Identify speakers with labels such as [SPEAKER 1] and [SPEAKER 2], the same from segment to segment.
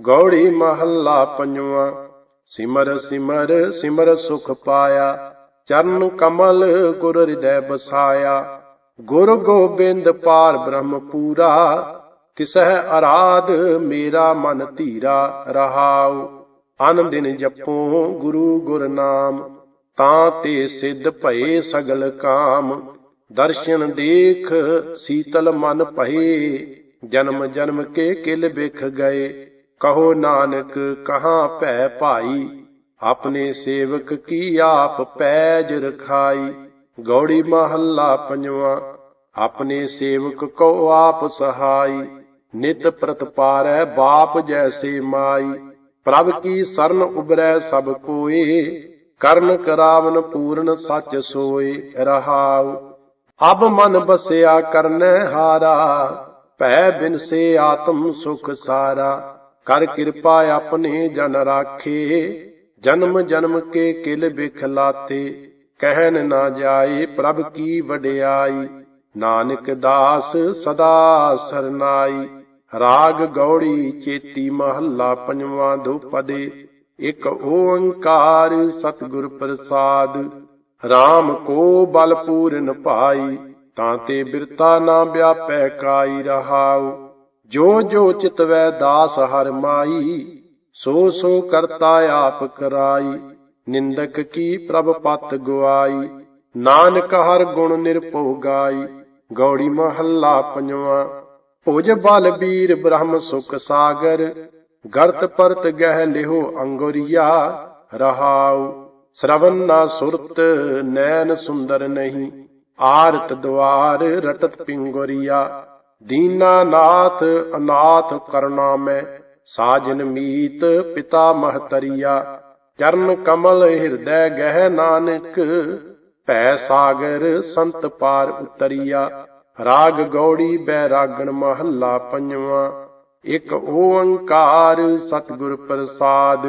[SPEAKER 1] ਗੌੜੀ ਮਹੱਲਾ ਪੰਜਵਾਂ। ਸਿਮਰ ਸਿਮਰ ਸਿਮਰ ਸੁਖ ਪਾਇਆ, ਚਰਨ ਕਮਲ ਗੁਰ ਹਿਰਦੈ ਬਸਾਇਆ ਗੁਰ ਗੋਬਿੰਦ ਪਾਰ ਬ੍ਰਹਮ ਪੂਰਾ, ਤਿਸਹਿ ਅਰਾਧ ਮੇਰਾ ਮਨ ਧੀਰਾ ਰਹਾਉ। ਆਨੰਦ ਦਿਨ ਜਪੋ ਗੁਰੂ ਗੁਰ ਨਾਮ, ਤਾਂ ਤੇ ਸਿੱਧ ਭਏ ਸਗਲ ਕਾਮ। ਦਰਸ਼ਨ ਦੇਖ ਸੀਤਲ ਮਨ ਭਏ, ਜਨਮ ਜਨਮ ਕੇ ਕਿਲ ਬਿਖ ਗਏ। ਕਹੋ ਨਾਨਕ, ਕਹਾ ਭੈ ਭਾਈ? ਆਪਣੇ ਸੇਵਕ ਕੀ ਆਪ ਪੈਜ ਰਖਾਈ? ਗੌੜੀ ਮਹੱਲਾ ਪੰਜਵਾਂ, ਆਪਣੇ ਸੇਵਕ ਕੋ ਆਪ ਸਹਾਈ? ਨਿਤ ਪ੍ਰਤਪਾਰੈ ਬਾਪ ਜੈਸੇ ਮਾਈ। ਪ੍ਰਭ ਕੀ ਸਰਨ ਉਬਰੈ ਸਭ ਕੋਏ? ਕਰਨ ਕਰਾਵਨ ਪੂਰਨ ਸੱਚ ਸੋਏ ਰਹਾਉ। ਅਬ ਮਨ ਬਸਿਆ ਕਰਨੈ ਹਾਰਾ, ਭੈ ਬਿਨਸੇ ਆਤਮ ਸੁਖ ਸਾਰਾ। ਕਰ ਕਿਰਪਾ ਆਪਣੇ ਜਨ ਰਾਖੇ। ਜਨਮ ਜਨਮ ਕੇ ਕਿਲ ਬਿਖਲਾਤੇ। ਕਹਿਣ ਨਾ ਜਾਏ ਪ੍ਰਭ ਕੀ ਵਡਿਆਈ। ਨਾਨਕ ਦਾਸ ਸਦਾ ਸਰਨਾਈ। ਰਾਗ ਗੌੜੀ ਚੇਤੀ ਮਹੱਲਾ ਪੰਜਵਾਂ ਦੁਪਦੇ ਇਕ ਓੰਕਾਰ ਸਤਿਗੁਰ ਪ੍ਰਸਾਦ। RAM ਕੋ ਬਲ ਪੂਰਨ ਭਾਈ। ਤਾਂ ਤੇ ਬਿਰਤਾ ਨਾ ਵਿਆਪੈ ਕਾਈ ਰਹਾਉ। ਜੋ ਜੋ ਚਿਤਵੈ ਦਾਸ ਹਰ ਮਾਈ, ਸੋ ਸੋ ਕਰਤਾ ਆਪ ਕਰਾਈ। ਨਿੰਦਕ ਕੀ ਪ੍ਰਭ ਪਤ ਗਵਾਈ ਨਾਨਕ ਹਰ ਗੁਣ ਨਿਰਭਉ ਗਾਈ। ਗੌੜੀ ਮਹੱਲਾ ਪੰਜਵਾਂ, ਭੁਜ ਬਲ ਬੀਰ ਬ੍ਰਹਮ ਸੁਖ ਸਾਗਰ, ਗਰਤ ਪਰਤ ਗਹਿ ਲਿਹੋ ਅੰਗੁਰੀਆ, ਰਹਾਉ। ਸ਼ਰਵਨ ਨਾ ਸੁਰਤ, ਨੈਣ ਸੁੰਦਰ ਨਹੀਂ, ਆਰਤ ਦੁਆਰ ਰਟਤ ਪਿੰਗੁਰੀਆ। ਦੀਨਾ ਨਾਥ ਅਨਾਥ ਕਰਨਾ ਮੈਂ ਸਾਜਨ ਮੀਤ ਪਿਤਾ ਮਹਤਰੀਆ, ਚਰਨ ਕਮਲ ਹਿਰਦੈ ਗਹਿ ਨਾਨਕ, ਭੈ ਸਾਗਰ ਸੰਤ ਪਾਰ ਉਤਰੀਆ, ਰਾਗ ਗੌੜੀ ਬੈਰਾਗਣ ਮਹੱਲਾ ਪੰਜਵਾਂ, ਇਕ ਓੰਕਾਰ ਸਤਿਗੁਰ ਪ੍ਰਸਾਦ,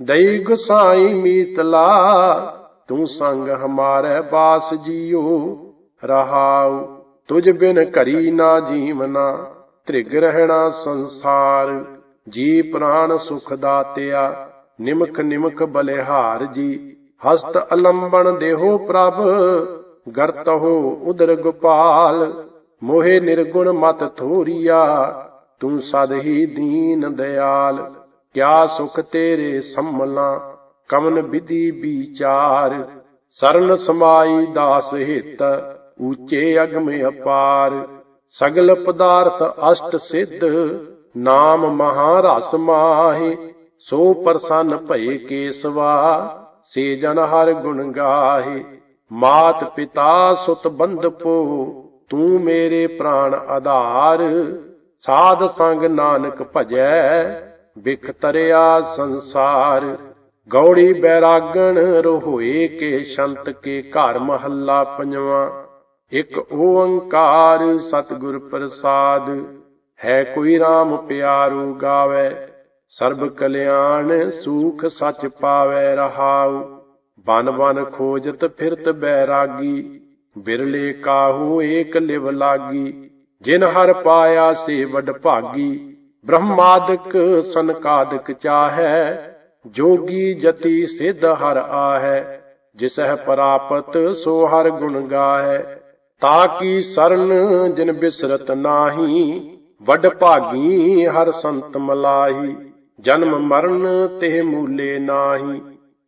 [SPEAKER 1] ਦਈ ਗੁਸਾਈ ਮੀਤਲਾ, ਤੂੰ ਸੰਗ ਹਮਾਰੇ ਬਾਸ ਜੀਓ, ਰਹਾਉ। ਤੁਝ ਬਿਨ ਘਰੀ ਨਾ ਜੀਵਨਾ, ਤ੍ਰਿਗ ਰਹਿਣਾ ਸੰਸਾਰ। ਜੀ ਪ੍ਰਾਨ ਸੁਖ ਦਾਤਿਆ ਨਿਮਖ ਨਿਮਖ ਬਲਿਹਾਰ ਜੀ। ਹਸਤ ਅਲੰਬਣ ਦੇਹੋ ਪ੍ਰਭ, ਗਰਤਹੁ ਉਦਰ ਗੋਪਾਲ। ਮੋਹਿ ਨਿਰਗੁਣ ਮਤ ਥੋਰੀਆ ਤੂੰ ਸਦ ਹੀ ਦੀਨ ਦਿਆਲ। ਕਿਆ ਸੁਖ ਤੇਰੇ ਸੰਮਲਾ ਕਮਨ ਵਿਧੀ ਵਿਚਾਰ। ਸਰਨ ਸਮਾਈ ਦਾਸ ਹਿਤ ਊਚੇ ਅਗਮ ਅਪਾਰ, ਸਗਲ ਪਦਾਰਥ ਅਸ਼ਟ ਸਿੱਧ, ਨਾਮ ਮਹਾ ਰਸ ਮਾਹੇ, ਸੋ ਪ੍ਰਸੰਨ ਭਏ ਕੇਸਵਾ, ਸੇ ਜਨ ਹਰ ਗੁਣ ਗਾਹੇ। ਮਾਤ ਪਿਤਾ ਸੁਤ ਬੰਧਪੋ ਤੂੰ ਮੇਰੇ ਪ੍ਰਾਣ ਆਧਾਰ। ਸਾਧ ਸੰਗ ਨਾਨਕ ਭਜੈ, ਵਿਖ ਤਰਿਆ ਸੰਸਾਰ। ਗੌੜੀ ਬੈਰਾਗਣ ਰੋਏ ਕੇ, ਸ਼ੰਤ ਕੇ ਘਰ ਮਹੱਲਾ ਪੰਜਵਾਂ। ਇੱਕ ਓੰਕਾਰ ਸਤਿਗੁਰ ਪ੍ਰਸਾਦ, ਹੈ ਕੋਈ RAM ਪਿਆਰੂ ਗਾਵੇ, ਸਰਬ ਕਲਿਆਣ ਸੂਖ ਸਚ ਪਾਵੇ ਰਹਾਉ, ਬਨ ਬਨ ਖੋਜਤ ਫਿਰਤ ਬੈਰਾਗੀ, ਬਿਰਲੇ ਕਾਹੂ ਏਕ ਲਿਵ ਲਾਗੀ, ਜਿਨ ਹਰ ਪਾਇਆ ਸੇ ਵਡ ਭਾਗੀ, ਬ੍ਰਹਮਾਦਿਕ ਸੰਕਾਦਿਕ ਚਾਹੈ, ਜੋਗੀ ਜਤੀ ਸਿਧ ਹਰ ਆਹੈ, ਜਿਸਹਿ ਪ੍ਰਾਪਤ ਸੋ ਹਰ ਗੁਣ ਗਾਹੈ। ਤਾ ਕੀ ਸਰਨ ਜਿਨ ਬਿਸਰਤ ਨਾਹੀ, ਵੱਡ ਭਾਗੀ ਹਰ ਸੰਤ ਮਲਾਹੀ। ਜਨਮ ਮਰਨ ਤੇ ਮੂਲੇ ਨਾਹੀ।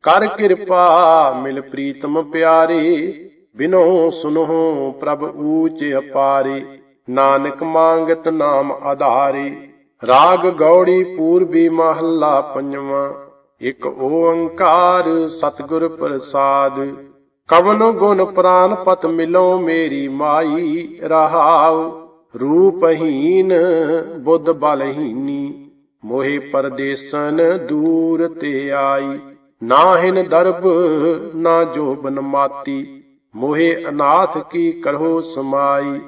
[SPEAKER 1] ਕਰ ਕਿਰਪਾ ਮਿਲ ਪ੍ਰੀਤਮ ਪਿਆਰੇ, ਬਿਨੋ ਸੁਨੋ ਪ੍ਰਭ ਊਚ ਅਪਾਰੇ। ਨਾਨਕ ਮੰਗਤ ਨਾਮ ਆਧਾਰੇ। ਰਾਗ ਗੌੜੀ ਪੂਰਬੀ ਮਹੱਲਾ ਪੰਜਵਾਂ। ਇੱਕ ਓੰਕਾਰ ਸਤਿਗੁਰ ਪ੍ਰਸਾਦ। ਕਵਨ ਗੁਣ ਪ੍ਰਾਨ ਪਤ ਮਿਲੋ ਮੇਰੀ ਮਾਈ, ਰਹਾਉ ਰੂਪਹੀਨ ਬੁੱਧ ਬਲਹੀਨੀ। ਮੋਹਿ ਪਰਦੇਸਨ ਦੂਰ ਤੇ ਆਈ, ਨਾਹਿਨ ਦਰਬ ਨਾ ਜੋਬਨ ਮਾਤੀ। ਮੋਹਿ ਅਨਾਥ ਕੀ ਕਰੋ ਸਮਾਈ,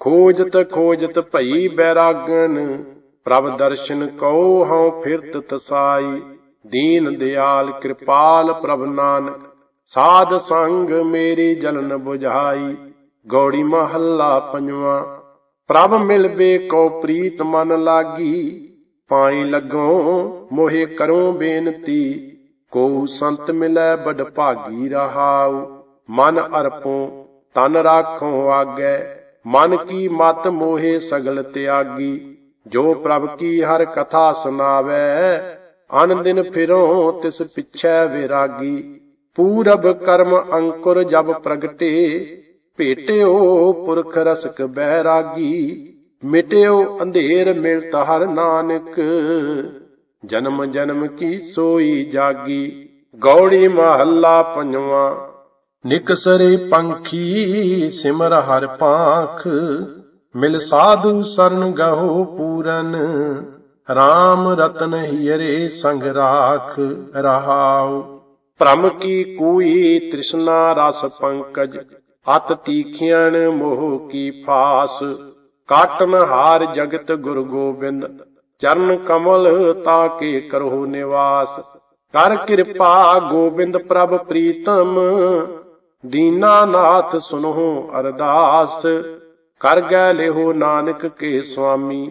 [SPEAKER 1] ਖੋਜਤ ਖੋਜਤ ਭਈ ਬੈਰਾਗਨ। ਪ੍ਰਭ ਦਰਸ਼ਨ ਕਉ ਹਉ ਫਿਰਤ ਤਸਾਈ, ਦੀਨ ਦਿਆਲ ਕਿਰਪਾਲ ਪ੍ਰਭ ਨਾਨਕ। ਸਾਧ ਸੰਗ ਮੇਰੀ ਜਲਨ 부ਝਾਈ ਗੌੜੀ ਮਹੱਲਾ ਪੰਜਵਾਂ। ਪ੍ਰਭ ਮਿਲਬੇ ਕੋ ਪ੍ਰੀਤ ਮਨ ਲਾਗੀ, ਪਾਈ ਲੱਗੋ ਮੋਹਿ ਕਰੋ ਬੇਨਤੀ। ਕੋ ਸੰਤ ਮਿਲੈ ਬੜ ਭਾਗੀ ਰਹਾਉ, ਮਨ ਅਰਪੋ ਤਨ ਰਾਖੋ ਆਗੇ। ਮਨ ਕੀ ਮਤ ਮੋਹਿ ਸਗਲ ਤਿਆਗੀ, ਜੋ ਪ੍ਰਭ ਕੀ ਹਰ ਕਥਾ ਸੁਨਾਵੇ ਅਨ ਦਿਨ ਫਿਰੋ ਤਿਸ ਪਿਛੈ ਵਿਰਾਗੀ। ਪੂਰਬ ਕਰਮ ਅੰਕੁਰ ਜਬ ਪ੍ਰਗਟੇ, ਭੇਟਿਓ ਪੁਰਖ ਰਸਕ ਬੈਰਾਗੀ, ਮਿਟਿਓ ਅੰਧੇਰ ਮਿਲਤ ਹਰ ਨਾਨਕ। ਜਨਮ ਜਨਮ ਕੀ ਸੋਈ ਜਾਗੀ, ਗੌੜੀ ਮਹੱਲਾ ਪੰਜਵਾਂ। ਨਿਕਸਰੇ ਪੰਖੀ ਸਿਮਰ ਹਰ ਪਾਖ ਮਿਲ ਸਾਧੂ ਸਰਨ ਗਹੋ ਪੂਰਨ। RAM ਰਤਨ ਹੀਰੇ ਸੰਗ ਰਾਖ ਰਹਾਉ। ਭ੍ਰਮ ਕੀ ਕੂਈ ਤ੍ਰਿਸ਼ਨਾ ਰਸ ਪੰਕਜ ਅਤ ਤੀਖਿਆਣ ਮੋਹ ਕੀ ਫਾਸ। ਕਾਟਨ ਹਾਰ ਜਗਤ ਗੁਰ ਗੋਬਿੰਦ, ਚਰਨ ਕਮਲ ਤਾ ਕੇ ਕਰੋ ਨਿਵਾਸ। ਕਰ ਕਿਰਪਾ ਗੋਬਿੰਦ ਪ੍ਰਭ ਪ੍ਰੀਤਮ ਦੀਨਾਨਾਥ ਸੁਨੋ ਅਰਦਾਸ। ਕਰ ਗੈ ਲਿਹੋ ਨਾਨਕ ਕੇ ਸੁਆਮੀ,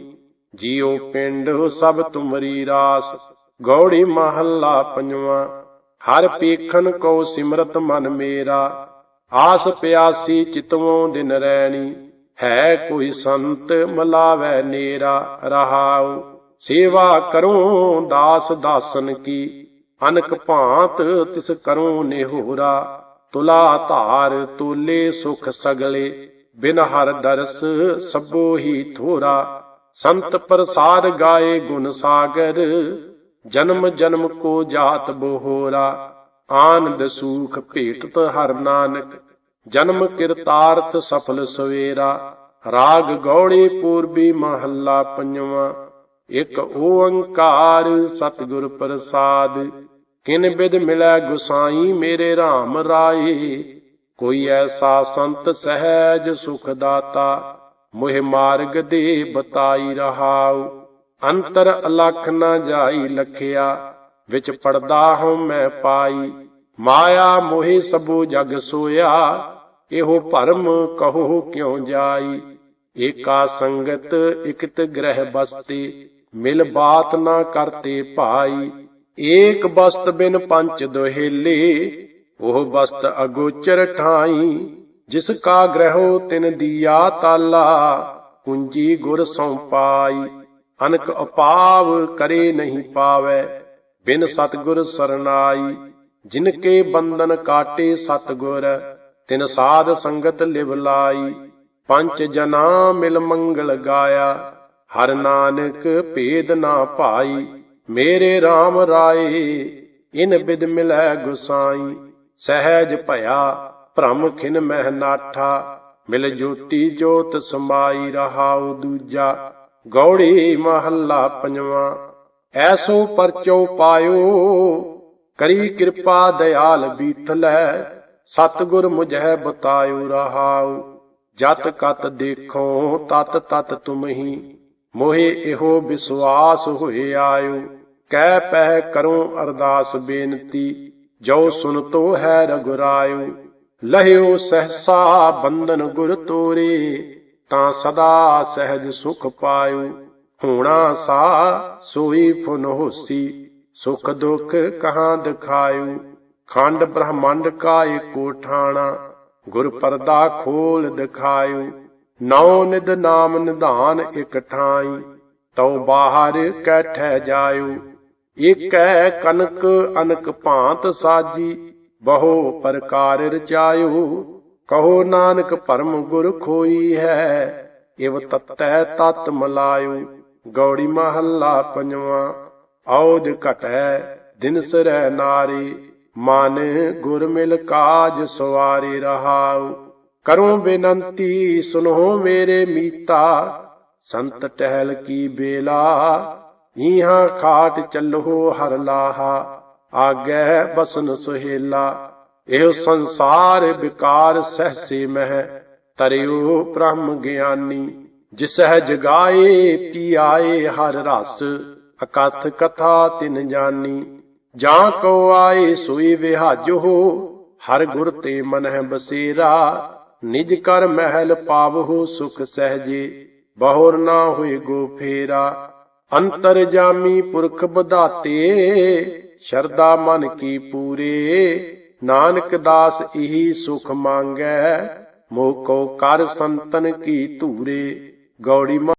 [SPEAKER 1] ਜੀਉ ਪਿੰਡ ਸਭ ਤੁਮਰੀ ਰਾਸ। ਗੌੜੀ ਮਹੱਲਾ ਪੰਜਵਾਂ। ਹਰ ਪੇਖਣ ਕੋ ਸਿਮਰਤ ਮਨ ਮੇਰਾ, ਆਸ ਪਿਆਸੀ ਚਿਤਵੋਂ ਦਿਨ ਰਹਿਣੀ ਹੈ ਕੋਈ ਸੰਤ ਮਲਾਵੈ ਨੇਰਾ, ਰਹਾਉ, ਸੇਵਾ ਕਰੋ ਦਾਸ ਦਾਸਨ ਕੀ, ਅਨਕ ਭਾਂਤ ਤਿਸ ਕਰੋ ਨਿਹੋਰਾ, ਤੁਲਾ ਧਾਰ ਤੋਲੇ ਸੁਖ ਸਗਲੇ, ਬਿਨ ਹਰ ਦਰਸ ਸਭੋ ਹੀ ਥੋਰਾ ਸੰਤ ਪ੍ਰਸਾਦ ਗਾਏ ਗੁਣ ਸਾਗਰ ਜਨਮ ਜਨਮ ਕੋ ਜਾਤ ਬੋਹਰਾ, ਆਨੰਦ ਸੂਖ ਭੇਟਤ ਹਰ ਨਾਨਕ, ਜਨਮ ਕਿਰਤਾਰਥ ਸਫਲ ਸਵੇਰਾ, ਰਾਗ ਗੌੜੀ ਪੂਰਬੀ ਮਹੱਲਾ ਪੰਜਵਾਂ, ਇੱਕ ਓੰਕਾਰ ਸਤਿਗੁਰ ਪ੍ਰਸਾਦ, ਕਿਨ ਬਿਦ ਮਿਲੈ ਗੁਸਾਈ ਮੇਰੇ RAM ਰਾਏ, ਕੋਈ ਐਸਾ ਸੰਤ ਸਹਿਜ ਸੁਖ ਦਾਤਾ, ਮੋਹਿ ਮਾਰਗ ਦੇ ਬਤਾਈ ਰਹਾਉ। ਅੰਤਰ ਅਲਖ ਨਾ ਜਾਈ ਲਖਿਆ, ਵਿੱਚ ਪੜਦਾ ਹਉ ਮੈਂ ਪਾਈ। ਮਾਇਆ ਮੋਹਿ ਸਭੂ ਜਗ ਸੋਇਆ, ਇਹੋ ਭਰਮ ਕਹੋ ਕਿਉ ਜਾਈ। ਏਕਾ ਸੰਗਤ ਇਕਤ ਗ੍ਰਹਿ ਬਸਤੀ, ਮਿਲ ਬਾਤ ਨਾ ਕਰਤੇ ਭਾਈ। ਏਕ ਬਸਤ ਬਿਨ ਪੰਚ ਦੋਹੇਲੇ, ਉਹ ਬਸਤ ਅਗੋਚਰ ਠਾਈ। ਜਿਸ ਕਾ ਗ੍ਰਹਿਓ ਤਿਨ ਦੀਆ ਤਾਲਾ ਕੁੰਜੀ ਗੁਰ ਸੌ ਪਾਈ। ਅਨਕ ਅਪਾਵ ਕਰੇ ਨਹੀਂ ਪਾਵੇ, ਬਿਨ ਸਤਗੁਰ ਸਰਨਾਈ, ਜਿਨ ਕੇ ਬੰਧਨ ਕਾਟੇ ਸਤਗੁਰ, ਤਿਨ ਸਾਧ ਸੰਗਤ ਲਿਵ ਲਾਈ, ਪੰਜ ਜਨਾ ਮਿਲ ਮੰਗਲ ਗਾਇਆ, ਹਰ ਨਾਨਕ ਭੇਦ ਨਾ ਭਾਈ, ਮੇਰੇ RAM ਰਾਏ, ਇਨ ਬਿਦ ਮਿਲੈ ਗੁਸਾਈ, ਸਹਿਜ ਭਇਆ ਭ੍ਰਮ ਖਿਨ ਮਹਿ ਨਾਠਾ, ਮਿਲ ਜੋਤੀ ਜੋਤ ਸਮਾਈ ਰਹਾਉ ਦੂਜਾ ਗੌੜੀ ਮਹੱਲਾ ਪੰਜਵਾਂ। ਐਸੋ ਪਰਚੋ ਪਾਇਓ, ਕਰੀ ਕਿਰਪਾ ਦਿਆਲ ਬੀਠਲੈ ਸਤਗੁਰ ਮੁਝੈ ਬਤਾਇਓ ਰਹਾਉ। ਜਤ ਕਤ ਦੇਖੋ, ਤਤ ਤਤ ਤੁਮਹੀ ਮੋਹਿ ਇਹੋ ਵਿਸ਼ਵਾਸ ਹੋਏ ਆਇਓ। ਕਹਿ ਪਹਿ ਕਰੋ ਅਰਦਾਸ ਬੇਨਤੀ, ਜੋ ਸੁਨਤੋ ਹੈ ਰਗੁਰਾਇਓ। ਲਹਿਓ ਸਹਸਾ ਬੰਧਨ ਗੁਰ ਤੋਰੇ ਤਾਂ ਸਦਾ ਸਹਿਜ ਸੁਖ ਪਾਇਓ। ਹੋਣਾ ਸਾ, ਸੋਈ ਫੁਨ ਹੋਸੀ, ਸੁਖ ਦੁਖ ਕਹਾਂ ਦਿਖਾਇਓ। ਖੰਡ ਬ੍ਰਹਮੰਡ ਕਾ ਏਕੋ ਠਾਣਾ ਗੁਰ ਪਰਦਾ ਖੋਲ ਦਿਖਾਇਓ। ਨੌ ਨਿਦ ਨਾਮ ਨਿਧਾਨ ਇਕ ਠਾਈ, ਤਉ ਬਾਹਰ ਕੈਠੈ ਜਾਇਓ। ਏਕੈ ਕਨਕ ਅਨਕ ਭਾਂਤ ਸਾਜੀ, ਬਹੁ ਪ੍ਰਕਾਰ ਰਚਾਇਓ। ਕਹੋ ਨਾਨਕ ਪਰਮ ਗੁਰ ਖੋਈ ਹੈ, ਇਵ ਤਤੈ ਤਤ ਮਲਾਇਓ, ਗੌੜੀ ਮਹੱਲਾ ਪੰਜਵਾਂ ਔਦ ਘਟੈ ਦਿਨ ਸਰੈ ਨਾਰੀ, ਮਨ ਗੁਰ ਮਿਲ ਕਾਜ ਸਵਾਰੀ ਰਹਾਉ। ਕਰੂੰ ਬੇਨੰਤੀ, ਸੁਨੋ ਮੇਰੇ ਮੀਤਾ, ਸੰਤ ਟਹਿਲ ਕੀ ਬੇਲਾ, ਈਹਾਂ ਖਾਟ ਚੱਲੋ ਹਰ ਲਾਹਾ, ਆਗੇ ਬਸਨ ਸੁਹੇਲਾ। ਇਹ ਸੰਸਾਰ ਵਿਕਾਰ ਸਹਸੇ ਮਹਿ ਤਰਿਓ ਬ੍ਰਹਮ ਗਿਆਨੀ। ਜਿਸਹਿ ਜਗਾਏ ਤੀ ਆਏ ਹਰ ਰਸ, ਅਕਥ ਕਥਾ ਤਿਨ ਜਾਨੀ। ਜਾਂ ਕੋ ਆਏ ਸੋਈ ਵਿਹਾਜੋ, ਹਰ ਗੁਰ ਤੇ ਮਨਹਿ ਬਸੇਰਾ। ਨਿਜ ਕਰ ਮਹਿਲ ਪਾਵਹੁ ਸੁਖ ਸਹਜੇ, ਬਹੁਰ ਨਾ ਹੋਏ ਗੋ ਫੇਰਾ। ਅੰਤਰ ਜਾਮੀ ਪੁਰਖ ਬਧਾਤੇ ਸ਼ਰਦਾ ਮਨ ਕੀ ਪੂਰੇ। ਨਾਨਕ ਦਾਸ ਇਹੀ ਸੁਖ ਮੰਗੈ ਮੋਹ ਕੋ ਕਰ ਸੰਤਨ ਕੀ ਧੂਰੇ ਗੌੜੀ